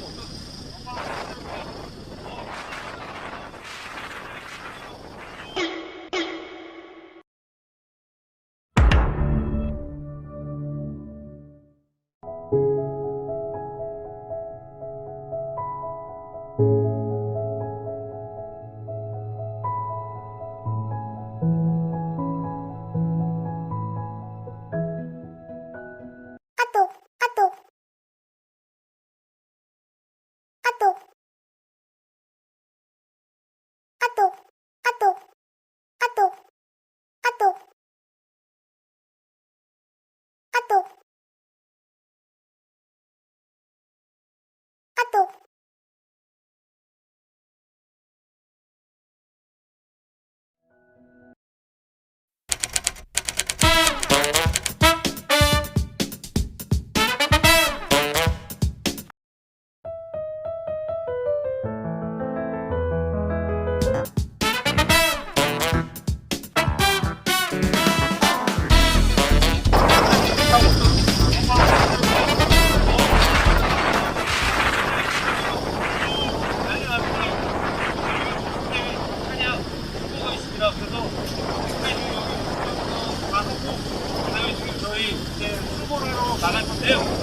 그래 하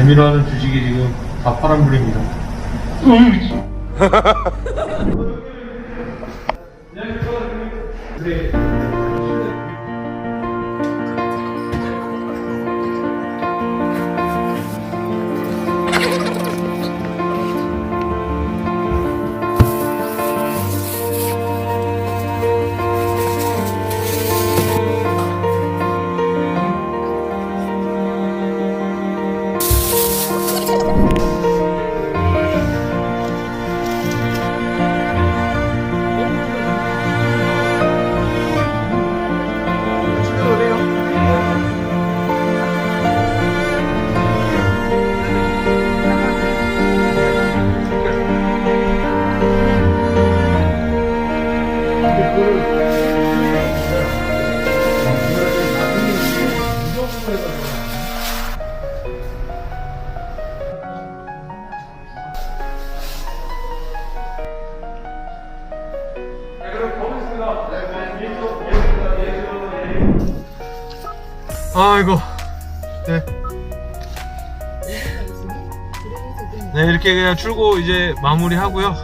재미로 하는 주식이 지금 다 파란불입니다. 아이고, 네. 네, 이렇게 그냥 출고 이제 마무리 하고요.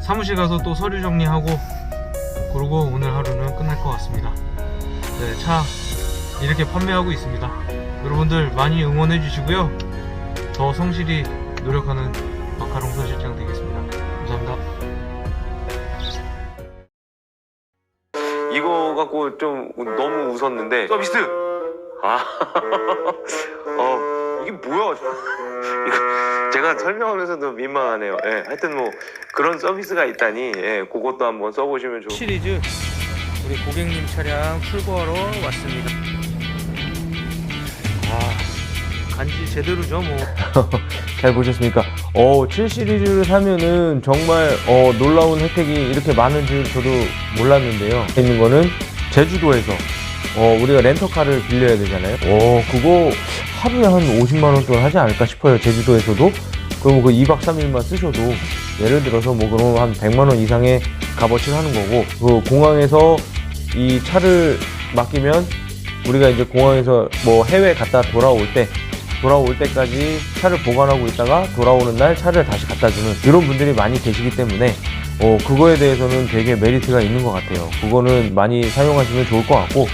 사무실 가서 또 서류 정리하고, 그러고 오늘 하루는 끝날 것 같습니다. 네, 차 이렇게 판매하고 있습니다. 여러분들 많이 응원해 주시고요. 더 성실히 노력하는 마카롱 서실장 되겠습니다. 감사합니다. 이거 갖고 좀 너무 웃었는데 서비스 아, 어 이게 뭐야? 이거 제가 설명하면서도 민망하네요. 예, 하여튼 뭐 그런 서비스가 있다니 예, 그것도 한번 써보시면 좋을 시리즈 우리 고객님 차량 출고하러 왔습니다. 아, 간지 제대로죠, 뭐. 잘 보셨습니까? 어, 7 시리즈를 사면은 정말 어, 놀라운 혜택이 이렇게 많은 줄 저도 몰랐는데요. 있는 거는 제주도에서 어, 우리가 렌터카를 빌려야 되잖아요. 어, 그거 하루에 한 50만 원 돈 하지 않을까 싶어요. 제주도에서도. 그럼 그 2박 3일만 쓰셔도 예를 들어서 뭐 그러면 한 100만 원 이상의 값어치를 하는 거고 그 공항에서 이 차를 맡기면 우리가 이제 공항에서 뭐 해외 갔다 돌아올 때 돌아올 때까지 차를 보관하고 있다가 돌아오는 날 차를 다시 갖다 주는 이런 분들이 많이 계시기 때문에 어 그거에 대해서는 되게 메리트가 있는 것 같아요. 그거는 많이 사용하시면 좋을 것 같고